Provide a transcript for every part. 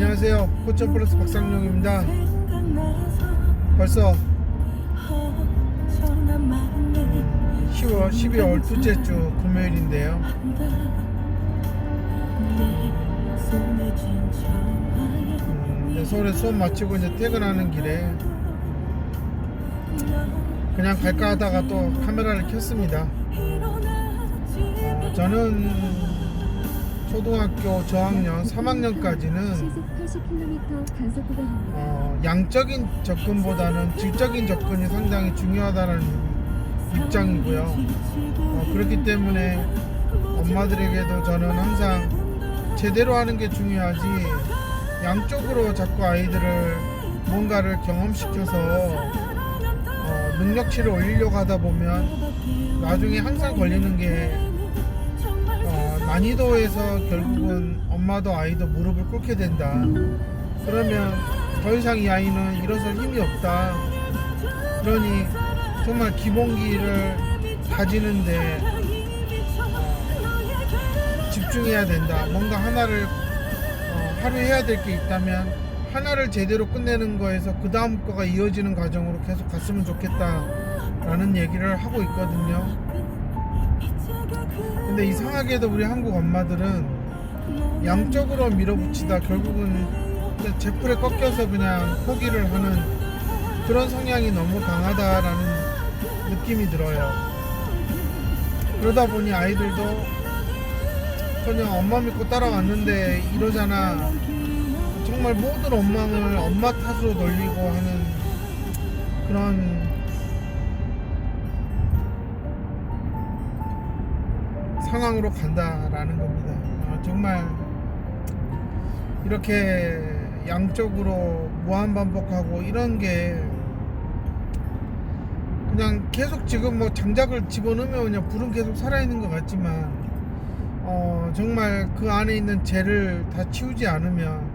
안녕하세요. 코천 플러스 박상용입니다. 벌써 10월 12월 둘째 주 금요일인데요. 음, 서울에 수업 마치고 이제 퇴근하는 길에 그냥 갈까 하다가 또 카메라를 켰습니다. 어, 저는 초등학교 저학년 3학년까지는 시속 80km 단속 구간입니다. 어, 양적인 접근보다는 질적인 접근이 상당히 중요하다는 입장이고요. 어, 그렇기 때문에 엄마들에게도 저는 항상 제대로 하는 게 중요하지 양쪽으로 자꾸 아이들을 뭔가를 경험시켜서 어, 능력치를 올리려고 하다 보면 나중에 항상 걸리는 게 어, 난이도에서 결국은 엄마도 아이도 무릎을 꿇게 된다. 그러면 더 이상 이 아이는 일어설 힘이 없다. 그러니 정말 기본기를 다지는데 어, 집중해야 된다. 뭔가 하나를 어, 하루 해야 될 게 있다면 하나를 제대로 끝내는 거에서 그 다음 거가 이어지는 과정으로 계속 갔으면 좋겠다라는 얘기를 하고 있거든요. 근데 이상하게도 우리 한국 엄마들은 양쪽으로 밀어붙이다 결국은 제풀에 꺾여서 그냥 포기를 하는 그런 성향이 너무 강하다라는 느낌이 들어요. 그러다 보니 아이들도 그냥 엄마 믿고 따라왔는데 이러잖아. 정말 모든 원망을 엄마 탓으로 돌리고 하는 그런 상황으로 간다라는 겁니다. 아, 정말 이렇게 양쪽으로 무한 반복하고 이런 게 그냥 계속 지금 뭐 장작을 집어넣으면 그냥 불은 계속 살아있는 것 같지만 어 정말 그 안에 있는 재를 다 치우지 않으면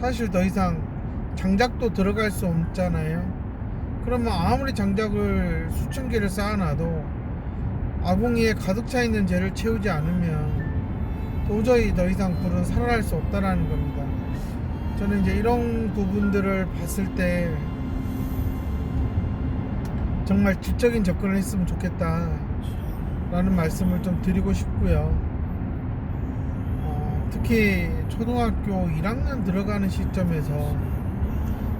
사실 더 이상 장작도 들어갈 수 없잖아요. 그러면 아무리 장작을 수천 개를 쌓아놔도 아궁이에 가득 차 있는 재를 채우지 않으면 도저히 더 이상 불은 살아날 수 없다라는 겁니다. 저는 이제 이런 부분들을 봤을 때 정말 질적인 접근을 했으면 좋겠다 라는 말씀을 좀 드리고 싶고요. 어, 특히 초등학교 1학년 들어가는 시점에서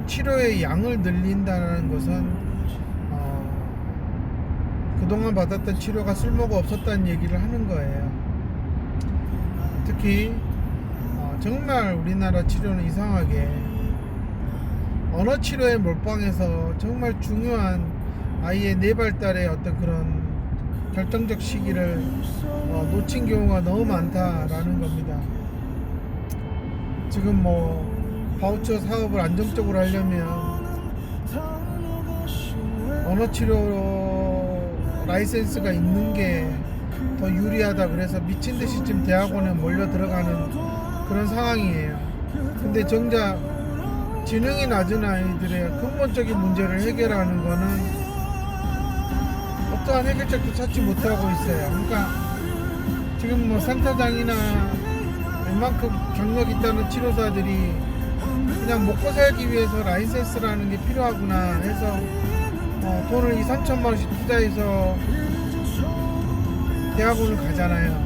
치료의 양을 늘린다는 것은 어, 그동안 받았던 치료가 쓸모가 없었다는 얘기를 하는 거예요. 특히 어, 정말 우리나라 치료는 이상하게 언어 치료에 몰빵해서 정말 중요한 아이의 뇌발달의 어떤 그런 결정적 시기를 어, 놓친 경우가 너무 많다라는 겁니다. 지금 뭐 바우처 사업을 안정적으로 하려면 언어 치료 라이센스가 있는 게 더 유리하다 그래서 미친 듯이 지금 대학원에 몰려 들어가는 그런 상황이에요. 근데 정작 지능이 낮은 아이들의 근본적인 문제를 해결하는 거는 어떠한 해결책도 찾지 못하고 있어요. 그러니까 지금 뭐 센터장이나 웬만큼 경력 있다는 치료사들이 그냥 먹고 살기 위해서 라이센스라는 게 필요하구나 해서 어, 돈을 2, 3천만 원씩 투자해서 대학원을 가잖아요.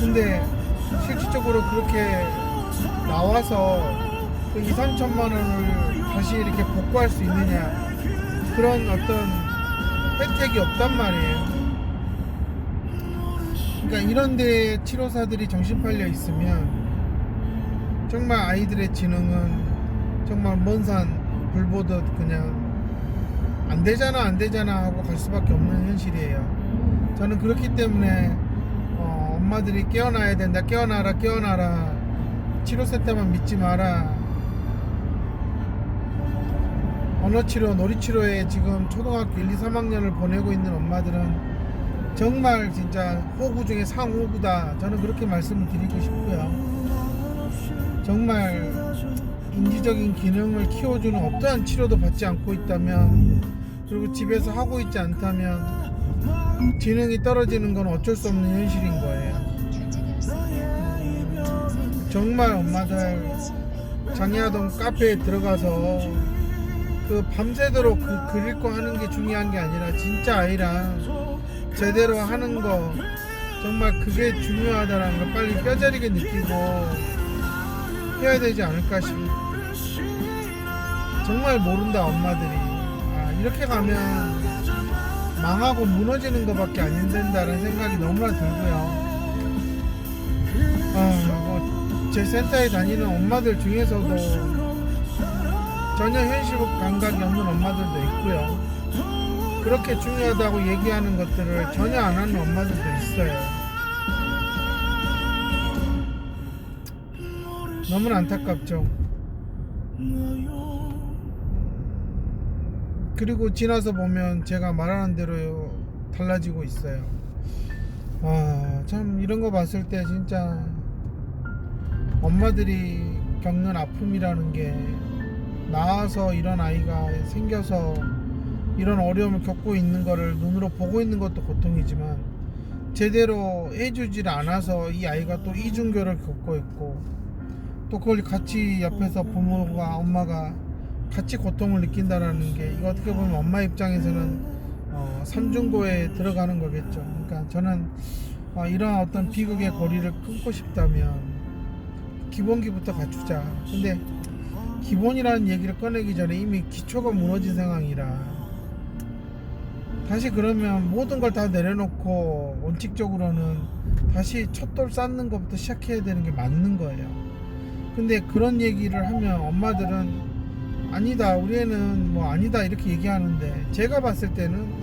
근데 실질적으로 그렇게 나와서 그 2, 3천만 원을 다시 이렇게 복구할 수 있느냐 그런 어떤 혜택이 없단 말이에요. 그러니까 이런 데 치료사들이 정신 팔려 있으면 정말 아이들의 지능은 정말 먼 산 불보듯 그냥 안 되잖아 안 되잖아 하고 갈 수밖에 없는 현실이에요. 저는 그렇기 때문에 어, 엄마들이 깨어나야 된다. 깨어나라 깨어나라. 치료센터만 믿지 마라. 언어치료 놀이치료에 지금 초등학교 1, 2, 3학년을 보내고 있는 엄마들은 정말 진짜 호구 중에 상호구다. 저는 그렇게 말씀을 드리고 싶고요. 정말 인지적인 기능을 키워주는 어떠한 치료도 받지 않고 있다면 그리고 집에서 하고 있지 않다면 지능이 떨어지는 건 어쩔 수 없는 현실인 거예요. 정말 엄마들 장애아동 카페에 들어가서 그 밤새도록 그 그릴 거 하는 게 중요한 게 아니라 진짜 아이랑 제대로 하는 거 정말 그게 중요하다는 걸 빨리 뼈저리게 느끼고 해야 되지 않을까 싶 정말 모른다 엄마들이 아, 이렇게 가면 망하고 무너지는 것밖에 안 된다는 생각이 너무나 들고요 아, 뭐, 제 센터에 다니는 엄마들 중에서도 전혀 현실 감각이 없는 엄마들도 있고요. 그렇게 중요하다고 얘기하는 것들을 전혀 안 하는 엄마들도 있어요. 너무나 안타깝죠. 그리고 지나서 보면 제가 말하는 대로 달라지고 있어요. 아, 참 이런 거 봤을 때 진짜 엄마들이 겪는 아픔이라는 게 나와서 이런 아이가 생겨서 이런 어려움을 겪고 있는 거를 눈으로 보고 있는 것도 고통이지만 제대로 해주질 않아서 이 아이가 또 이중교를 겪고 있고 또 그걸 같이 옆에서 부모가 엄마가 같이 고통을 느낀다라는 게 이거 어떻게 보면 엄마 입장에서는 어, 삼중고에 들어가는 거겠죠. 그러니까 저는 어, 이런 어떤 비극의 고리를 끊고 싶다면 기본기부터 갖추자. 근데 기본이라는 얘기를 꺼내기 전에 이미 기초가 무너진 상황이라 다시 그러면 모든 걸 다 내려놓고 원칙적으로는 다시 첫돌 쌓는 것부터 시작해야 되는 게 맞는 거예요. 근데 그런 얘기를 하면 엄마들은 아니다 우리 애는 뭐 아니다 이렇게 얘기하는데 제가 봤을 때는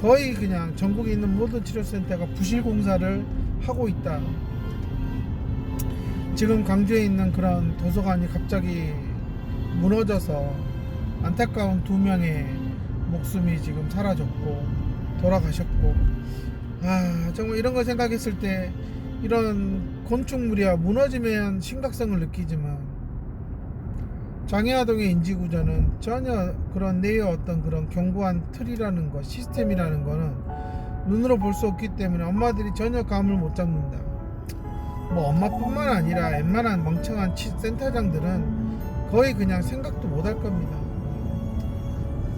거의 그냥 전국에 있는 모든 치료센터가 부실 공사를 하고 있다. 지금 광주에 있는 그런 도서관이 갑자기 무너져서 안타까운 두 명의 목숨이 지금 사라졌고 돌아가셨고 아 정말 이런 걸 생각했을 때 이런 건축물이야 무너지면 심각성을 느끼지만 장애아동의 인지구조는 전혀 그런 내의 어떤 그런 견고한 틀이라는 것 시스템이라는 거는 눈으로 볼 수 없기 때문에 엄마들이 전혀 감을 못 잡는다 뭐 엄마뿐만 아니라 웬만한 멍청한 치, 센터장들은 거의 그냥 생각도 못 할 겁니다.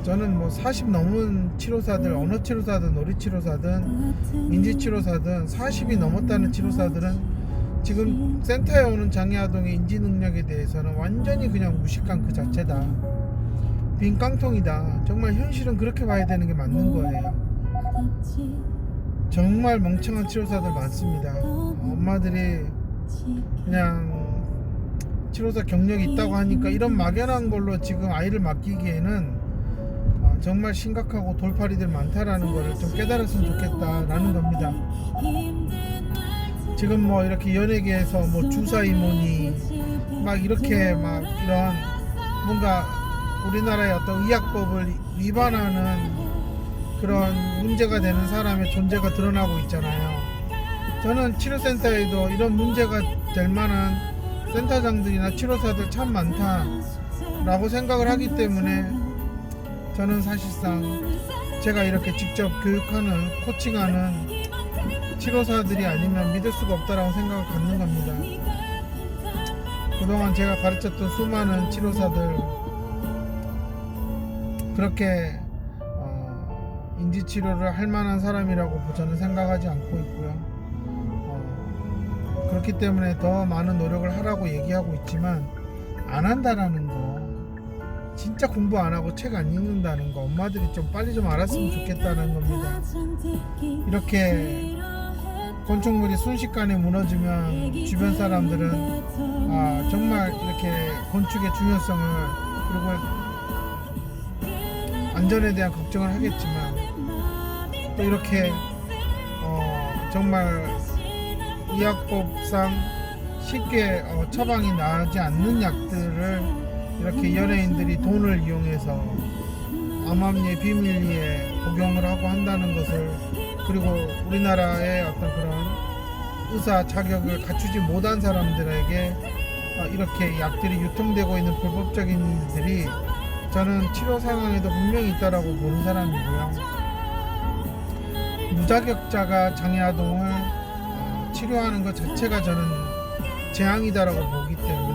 저는 뭐 40 넘은 치료사들, 언어 치료사든 놀이 치료사든 인지 치료사든 40이 넘었다는 치료사들은 지금 센터에 오는 장애 아동의 인지 능력에 대해서는 완전히 그냥 무식한 그 자체다. 빈 깡통이다. 정말 현실은 그렇게 봐야 되는 게 맞는 거예요. 정말 멍청한 치료사들 많습니다. 엄마들이 그냥 치료사 경력이 있다고 하니까 이런 막연한 걸로 지금 아이를 맡기기에는 어, 정말 심각하고 돌팔이들 많다라는 거를 좀 깨달았으면 좋겠다라는 겁니다. 지금 뭐 이렇게 연예계에서 뭐 주사 이모니 막 이렇게 막 이런 뭔가 우리나라의 어떤 의학법을 위반하는 그런 문제가 되는 사람의 존재가 드러나고 있잖아요. 저는 치료센터에도 이런 문제가 될 만한 센터장들이나 치료사들 참 많다라고 생각을 하기 때문에 저는 사실상 제가 이렇게 직접 교육하는 코칭하는 치료사들이 아니면 믿을 수가 없다라고 생각을 갖는 겁니다. 그동안 제가 가르쳤던 수많은 치료사들 그렇게 어, 인지 치료를 할 만한 사람이라고 저는 생각하지 않고 있고요. 어, 그렇기 때문에 더 많은 노력을 하라고 얘기하고 있지만 안 한다라는 거 진짜 공부 안 하고 책 안 읽는다는 거 엄마들이 좀 빨리 좀 알았으면 좋겠다는 겁니다. 이렇게 건축물이 순식간에 무너지면 주변 사람들은 아, 정말 이렇게 건축의 중요성을 그리고 안전에 대한 걱정을 하겠지만 또 이렇게 어, 정말 의학법상 쉽게 어, 처방이 나지 않는 약들을 이렇게 연예인들이 돈을 이용해서 암암리에 비밀리에 복용을 하고 한다는 것을 그리고 우리나라의 어떤 그런 의사 자격을 갖추지 못한 사람들에게 어, 이렇게 약들이 유통되고 있는 불법적인 일들이 저는 치료 상황에도 분명히 있다라고 보는 사람이고요. 무자격자가 장애아동을 어, 치료하는 것 자체가 저는 재앙이다라고 보기 때문에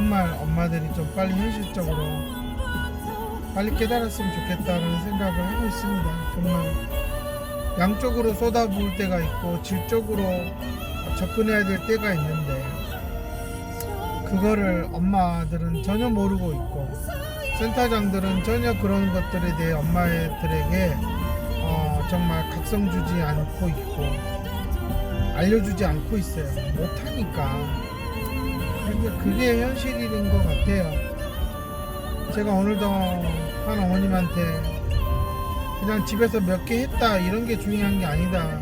정말 엄마들이 좀 빨리 현실적으로 빨리 깨달았으면 좋겠다는 생각을 하고 있습니다. 정말 양쪽으로 쏟아부을 때가 있고 질적으로 접근해야 될 때가 있는데 그거를 엄마들은 전혀 모르고 있고 센터장들은 전혀 그런 것들에 대해 엄마들에게 어, 정말 각성 주지 않고 있고 알려주지 않고 있어요. 못하니까. 근데 그게 현실인 것 같아요. 제가 오늘도 한 어머님한테 그냥 집에서 몇 개 했다 이런 게 중요한 게 아니다.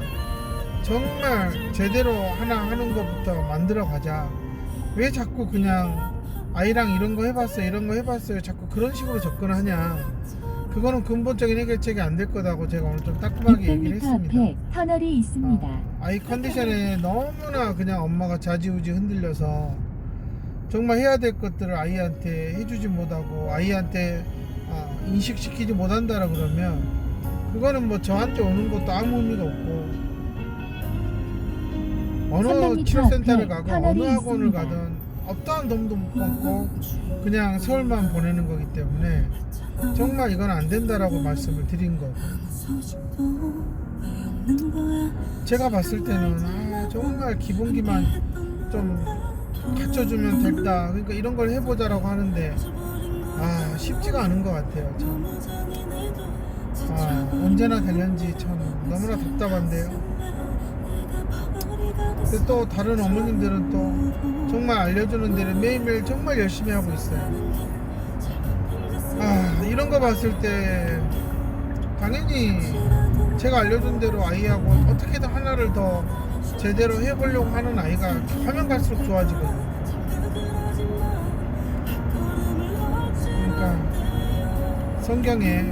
정말 제대로 하나 하는 것부터 만들어 가자. 왜 자꾸 그냥 아이랑 이런 거 해봤어 이런 거 해봤어요 자꾸 그런 식으로 접근하냐 그거는 근본적인 해결책이 안 될 거다고 제가 오늘 좀 따끔하게 얘기를 600m 했습니다 앞에 터널이 있습니다. 어, 아이 컨디션에 너무나 그냥 엄마가 자지우지 흔들려서 정말 해야 될 것들을 아이한테 해주지 못하고 아이한테 아, 인식시키지 못한다라 그러면 그거는 뭐 저한테 오는 것도 아무 의미가 없고 어느 300m 치료센터를 앞에 가고 어느 학원을 있습니다. 가든 어떠한 돈도 못 받고 그냥 서울만 보내는 거기 때문에 정말 이건 안 된다라고 말씀을 드린 거고 제가 봤을 때는 아, 정말 기본기만 좀 갖춰주면 됐다. 그러니까 이런 걸 해보자라고 하는데 아 쉽지가 않은 것 같아요. 참. 아 언제나 되는지 참 너무나 답답한데요. 근데 또 다른 어머님들은 또 정말 알려주는 데를 매일매일 정말 열심히 하고 있어요. 아 이런 거 봤을 때 당연히 제가 알려준 대로 아이하고 어떻게든 하나를 더 제대로 해보려고 하는 아이가 하면 갈수록 좋아지거든요. 그러니까 성경에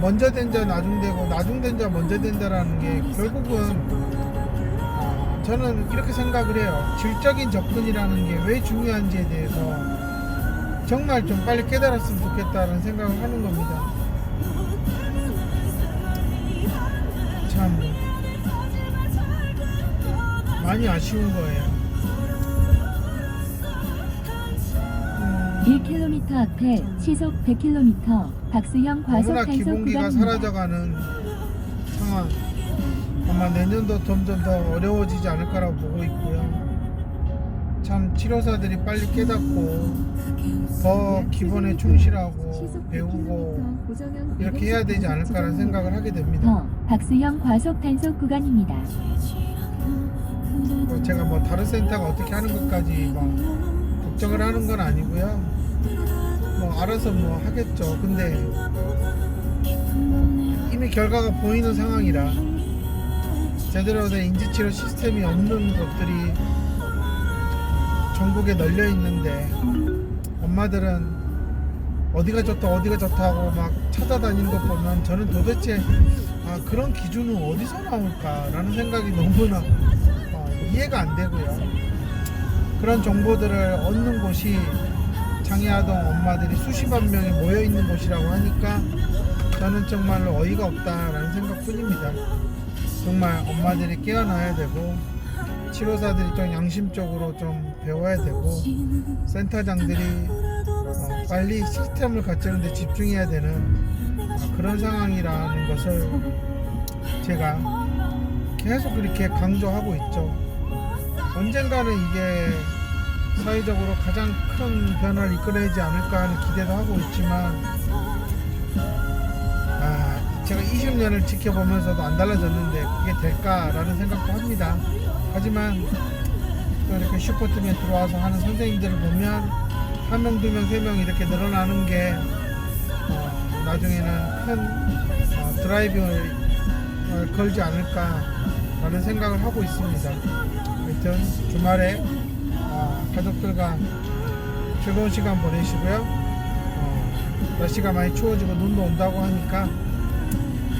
먼저 된 자 나중 되고 나중 된 자 먼저 된다라는 게 결국은 어, 저는 이렇게 생각을 해요. 질적인 접근이라는 게 왜 중요한지에 대해서 정말 좀 빨리 깨달았으면 좋겠다는 생각을 하는 겁니다. 많이 아쉬운 거예요. 음, 1km 앞에 시속 100km 박수형 과속 너무나 단속 기본기가 구간입니다. 사라져가는 상황. 아마 내년도 점점 더 어려워지지 않을까라고 보고 있고요. 참 치료사들이 빨리 깨닫고 더 기본에 충실하고 시속 배우고 100km 고정형 이렇게 해야 되지 않을까라는 생각을 하게 됩니다. 더 박수형 과속 단속 구간입니다. 뭐 제가 뭐 다른 센터가 어떻게 하는 것까지 막 걱정을 하는 건 아니고요. 뭐 알아서 뭐 하겠죠. 근데 이미 결과가 보이는 상황이라 제대로 된 인지치료 시스템이 없는 곳들이 전국에 널려 있는데 엄마들은 어디가 좋다 어디가 좋다 하고 막 찾아다니는 것 보면 저는 도대체 아 그런 기준은 어디서 나올까라는 생각이 너무나 어, 이해가 안 되고요. 그런 정보들을 얻는 곳이 장애아동 엄마들이 수십만 명이 모여 있는 곳이라고 하니까 저는 정말로 어이가 없다라는 생각뿐입니다. 정말 엄마들이 깨어나야 되고 치료사들이 좀 양심적으로 좀 배워야 되고 센터장들이 어, 빨리 시스템을 갖추는데 집중해야 되는 어, 그런 상황이라는 것을 제가 계속 그렇게 강조하고 있죠. 언젠가는 이게 사회적으로 가장 큰 변화를 이끌어내지 않을까 하는 기대도 하고 있지만 아, 제가 20년을 지켜보면서도 안 달라졌는데 그게 될까라는 생각도 합니다. 하지만 또 이렇게 슈퍼팀에 들어와서 하는 선생님들을 보면 한 명, 두 명, 세 명 이렇게 늘어나는 게 어, 나중에는 큰 어, 드라이빙을 어, 걸지 않을까 라는 생각을 하고 있습니다. 하여튼 주말에 어, 가족들과 즐거운 시간 보내시고요. 어, 날씨가 많이 추워지고 눈도 온다고 하니까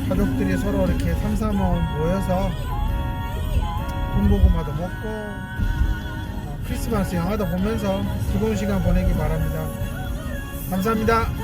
가족들이 서로 이렇게 삼삼오오 모여서 군고구마도 먹고 어, 크리스마스 영화도 보면서 즐거운 시간 보내기 바랍니다. 감사합니다.